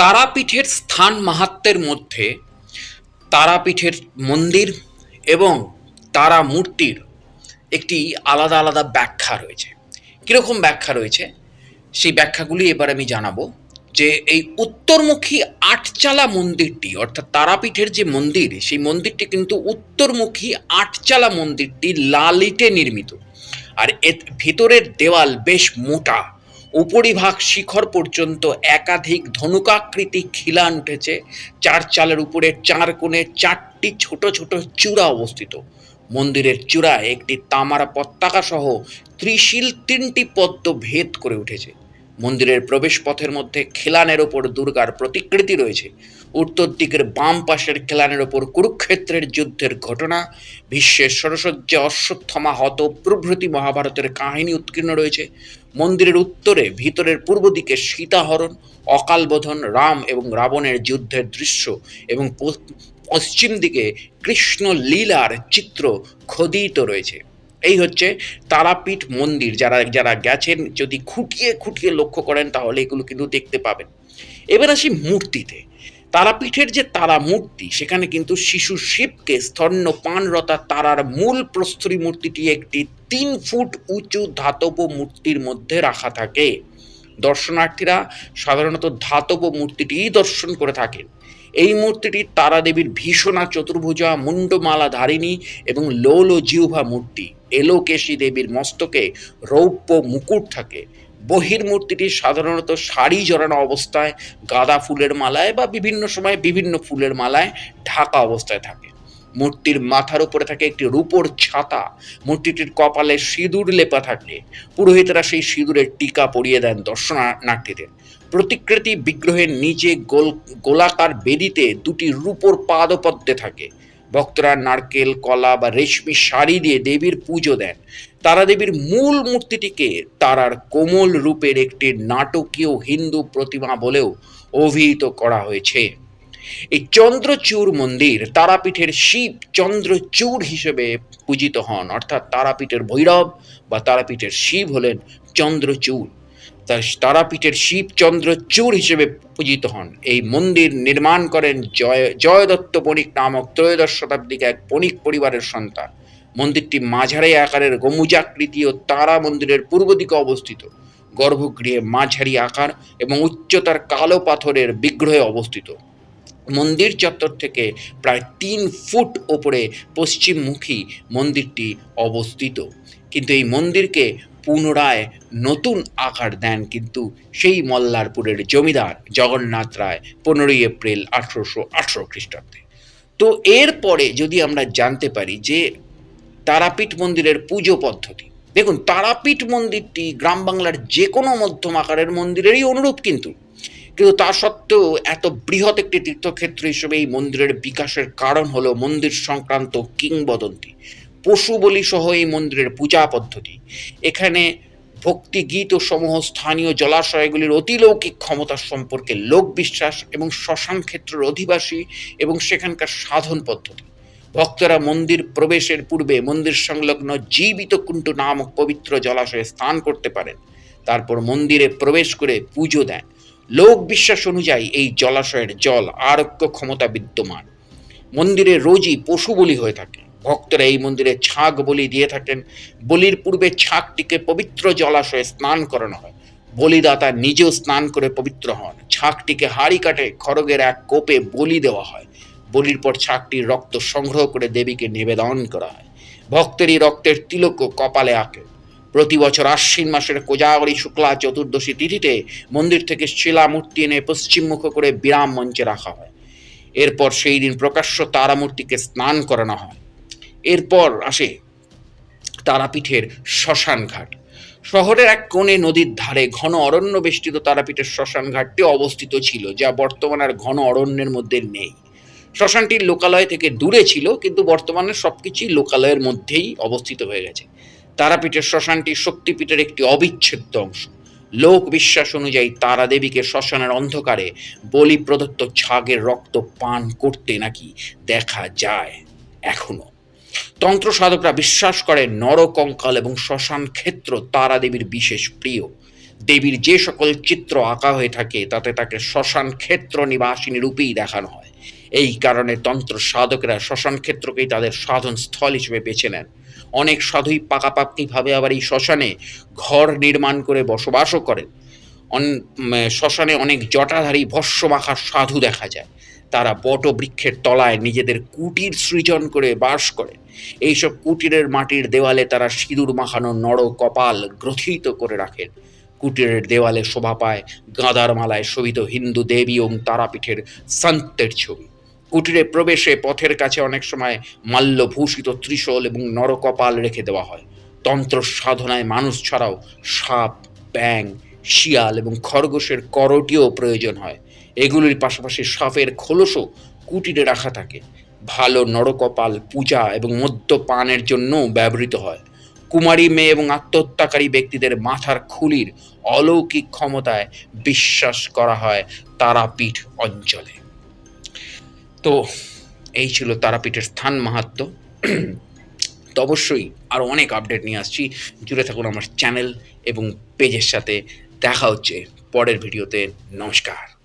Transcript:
তারাপীঠের স্থান মাহাত্ম্যের মধ্যে তারাপীঠের মন্দির এবং তারা মূর্তির একটি আলাদা আলাদা ব্যাখ্যা রয়েছে। কীরকম ব্যাখ্যা রয়েছে? সেই ব্যাখ্যাগুলি এবার আমি জানাব যে এই উত্তরমুখী আটচালা মন্দিরটি, অর্থাৎ তারাপীঠের যে মন্দির, সেই মন্দিরটি কিন্তু উত্তরমুখী আটচালা মন্দিরটি লালিটে নির্মিত। আর এর ভিতরের দেওয়াল বেশ মোটা। উপরিভাগ শিখর পর্যন্ত একাধিক ধনুকাকৃতি খিলান উঠেছে। চার চালের উপরে চার কোণে চারটি ছোট ছোট চূড়া অবস্থিত। মন্দিরের চূড়ায় একটি তামার পতাকা সহ ত্রিশীল তিনটি পদ্ম ভেদ করে উঠেছে। মন্দিরের প্রবেশ পথের মধ্যে খিলানের ওপর দুর্গার প্রতিকৃতি রয়েছে। উত্তর দিকের বাম পাশের খিলানের ওপর কুরুক্ষেত্রের যুদ্ধের ঘটনা, বিশ্বের সরসজ্জা অশ্বত্থমা হত প্রভৃতি মহাভারতের কাহিনী উৎকীর্ণ রয়েছে। মন্দিরের উত্তরে, ভিতরের পূর্ব দিকে সীতাহরণ, অকালবোধন রাম এবং রাবণের যুদ্ধের দৃশ্য এবং পশ্চিম দিকে কৃষ্ণ লীলার চিত্র খোদিত রয়েছে। এই হচ্ছে তারাপীঠ মন্দির। যারা যারা গেছেন, যদি খুঁটিয়ে খুঁটিয়ে লক্ষ্য করেন তাহলে এগুলো কিন্তু দেখতে পাবেন। এবার আসি মূর্তিতে। তারাপীঠের যে তারা মূর্তি, সেখানে কিন্তু শিশু শিবকে স্তন্যপানরতা তারার মূল প্রস্তরী মূর্তিটি একটি তিন ফুট উঁচু ধাতব মূর্তির মধ্যে রাখা থাকে। দর্শনার্থীরা সাধারণত ধাতব মূর্তিটিই দর্শন করে থাকেন। এই মূর্তিটি তারা দেবীর ভীষণা চতুর্ভুজা মুন্ডমালা ধারিণী এবং লোল জিহ্বা মূর্তি। এলোকেশী দেবীর মস্তকে রৌপ্য মুকুট থাকে। বহির্মূর্তিটি সাধারণত শাড়ি জড়ানো অবস্থায়, গাঁদা ফুলের মালায় বা বিভিন্ন সময় বিভিন্ন ফুলের মালায় ঢাকা অবস্থায় থাকে। মূর্তির মাথার উপরে থাকে একটি রূপোর ছাতা। মূর্তিটির কপালে সিঁদুর লেপা থাকে পুরোহিতরা সেই সিঁদুরের টিকা পরিয়ে দেন দর্শনার্থীদের। প্রতিকৃতি বিগ্রহের নিচে গোল গোলাকার বেদিতে দুটি রূপোর পাদপদ্মে থাকে। ভক্তরা নারকেল, কলা বা রেশমি শাড়ি দিয়ে দেবীর পুজো দেন। তারা দেবীর মূল মূর্তিটিকে তারার কোমল রূপের একটি নাটকীয় হিন্দু প্রতিমা বলেও অভিহিত করা হয়েছে। এই চন্দ্রচূড় মন্দির তারাপীঠের শিব চন্দ্রচূড় হিসেবে পূজিত হন। অর্থাৎ তারাপীঠের ভৈরব বা তারাপীঠের শিব হলেন চন্দ্রচূড়। তাই তারাপীঠের শিবচন্দ্র চন্দ্রচূড় হিসেবে পূজিত হন। এই মন্দির নির্মাণ করেন জয়, জয়দত্ত বণিক নামক ত্রয়োদশ শতাব্দীকে এক বণিক পরিবারের সন্তান। মন্দিরটি মাঝারি আকারের গমুজাকৃতি ও তারা মন্দিরের পূর্ব দিকে অবস্থিত। গর্ভগৃহে মাঝারি আকার এবং উচ্চতার কালো পাথরের বিগ্রহে অবস্থিত। মন্দির চত্বর থেকে প্রায় তিন ফুট ওপরে পশ্চিমমুখী মন্দিরটি অবস্থিত। কিন্তু এই মন্দিরকে পুনরায় নতুন আকার দেন কিন্তু সেই মল্লারপুরের জমিদার জগন্নাথ রায় পনেরোই এপ্রিল আঠেরোশো আঠেরো খ্রিস্টাব্দে। তো এরপরে যদি আমরা জানতে পারি যে তারাপীঠ মন্দিরের পুজো পদ্ধতি, দেখুন তারাপীঠ মন্দিরটি গ্রাম বাংলার যে কোনো মধ্যম আকারের মন্দিরেরই অনুরূপ কিন্তু। কিন্তু তা সত্ত্বেও এত বৃহৎ একটি তীর্থক্ষেত্র হিসেবে এই মন্দিরের বিকাশের কারণ হলো মন্দির সংক্রান্ত কিংবদন্তি। পশু বলি সহ এই মন্দিরের পূজা পদ্ধতি। এখানে ভক্তি গীত ও সমূহ স্থানীয় জলাশয়গুলির অতিলৌকিক ক্ষমতা সম্পর্কে লোক বিশ্বাস এবং শ্মশান ক্ষেত্রের অধিবাসী এবং সেখানকার সাধন পদ্ধতি। ভক্তরা মন্দির প্রবেশের পূর্বে মন্দির সংলগ্ন জীবিত কুণ্টু নামক পবিত্র জলাশয়ে স্নান করতে পারেন। তারপর মন্দিরে প্রবেশ করে পুজো দেন। লোক বিশ্বাস অনুযায়ী এই জলাশয়ের জল আরোগ্য ক্ষমতা বিদ্যমান। মন্দিরে রোজই পশু বলি হয়ে থাকে। ভক্তরা এই মন্দিরে ছাগ বলি দিয়ে থাকেন। বলির পূর্বে ছাগটিকে পবিত্র জলাশয়ে স্নান করানো হয়। বলিদাতা নিজেও স্নান করে পবিত্র হন। ছাগটিকে হাড়ি কাটে খড়গের এক কোপে বলি দেওয়া হয়। বলির পর ছাগটির রক্ত সংগ্রহ করে দেবীকে নিবেদন করা হয়। ভক্তেরই রক্তের তিলকও কপালে আঁকে। প্রতি বছর আশ্বিন মাসের কোজাগরী শুক্লা চতুর্দশী তিথিতে মন্দির থেকে শিলা মূর্তি এনে পশ্চিমমুখ করে বিরাম মঞ্চে রাখা হয়। এরপর সেই দিন প্রকাশ্য তারামূর্তিকে স্নান করানো হয়। এরপর আসে তারাপীঠের শ্মশান ঘাট শহরের এক কোণে নদীর ধারে ঘন অরণ্য বেষ্টিত তারাপীঠের শ্মশান ঘাটটি অবস্থিত ছিল, যা বর্তমান আর ঘন অরণ্যের মধ্যে নেই। শ্মশানটি লোকালয় থেকে দূরে ছিল, কিন্তু বর্তমানে সবকিছুই লোকালয়ের মধ্যেই অবস্থিত হয়ে গেছে। তারাপীঠের শ্মশানটি শক্তিপীঠের একটি অবিচ্ছেদ্য অংশ। লোক বিশ্বাস অনুযায়ী তারা দেবীকে শ্মশানের অন্ধকারে বলি প্রদত্ত ছাগের রক্ত পান করতে নাকি দেখা যায় এখনও। তন্ত্র সাধকরা বিশ্বাস করে নরকঙ্কাল এবং শ্মশান ক্ষেত্র তারা দেবীর বিশেষ প্রিয়। দেবীর যে সকল চিত্র আঁকা হয়ে থাকে, তাতে তাকে শ্মশান ক্ষেত্র নিবাসিনী রূপেই দেখানো হয়। এই কারণে তন্ত্র সাধকেরা শ্মশান ক্ষেত্রকেই তাদের সাধন স্থল হিসেবে বেছে নেন। অনেক সাধুই পাকাপাকিভাবে আবার এই শ্মশানে ঘর নির্মাণ করে বসবাসও করেন। অন শ্মশানে অনেক জটাধারী ভস্য সাধু দেখা যায়। তারা বটবৃক্ষের তলায় নিজেদের কুটির সৃজন করে বাস করে। এইসব কুটিরের মাটির দেওয়ালে তারা সিঁদুর মাখানো নর কপাল গ্রথিত করে রাখেন। কুটিরের দেওয়ালে শোভা পায় গাঁদার মালায় শোভিত হিন্দু দেবী এবং তারাপীঠের সন্তের ছবি। কুটিরে প্রবেশে পথের কাছে অনেক সময় মাল্যভূষিত ত্রিশূল এবং নরকপাল রেখে দেওয়া হয়। তন্ত্র সাধনায় মানুষ ছাড়াও সাপ ব্যাং শিয়াল এবং খরগোশের করটিও প্রয়োজন হয়। এগুলির পাশাপাশি সাপের খোলসও কুটিরে রাখা থাকে। ভালো নরকপাল, পূজা এবং মদ্যপানের জন্যও ব্যবহৃত হয়। কুমারী মেয়ে এবং আত্মহত্যাকারী ব্যক্তিদের মাথার খুলির অলৌকিক ক্ষমতায় বিশ্বাস করা হয় তারাপীঠ অঞ্চলে। তো এই ছিল তারাপীঠের স্থান মাহাত্ম্য। তো অবশ্যই আরও অনেক আপডেট নিয়ে আসছি। জুড়ে থাকুন আমার চ্যানেল এবং পেজের সাথে। দেখা হচ্ছে পরের ভিডিওতে। নমস্কার।